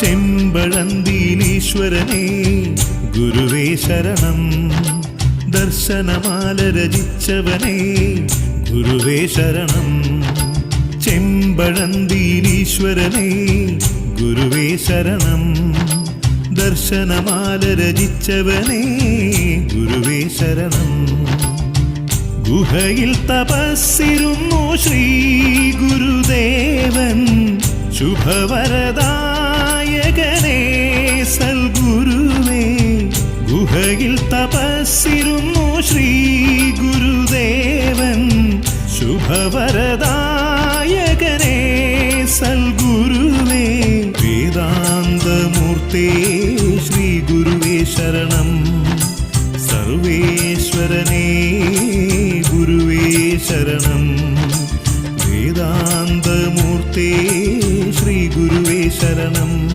ചെമ്പഴന്തീലീശ്വരനെ ഗുരുവേ ശരണം. ദർശനമാല രചിച്ചവനെ ഗുരുവേ ശരണം. ചെമ്പഴന്തീനീശ്വരനേ ഗുരുവേ ശരണം. ദർശനമാല രചിച്ചവനെ ഗുരുവേ ശരണം. ഗുഹയിൽ തപസ്സിരുന്നു ശ്രീ ഗുരുദേവൻ. ശുഭവരദായകനേ സൽഗുരുവേ ഗുഹയിൽ തപസ്സിരുന്നു ശ്രീ ഗുരുദേവൻ ശുഭവരദായകനേ സൽഗുരുവേ വേദാന്തമൂർത്തേ ശ്രീ ഗുരുവേ ശരണം സർവേശ്വരനേ ഗുരുവേ ശരണം വേദാന്തമൂർത്തേ ശ്രീ ഗുരുവേ ശരണം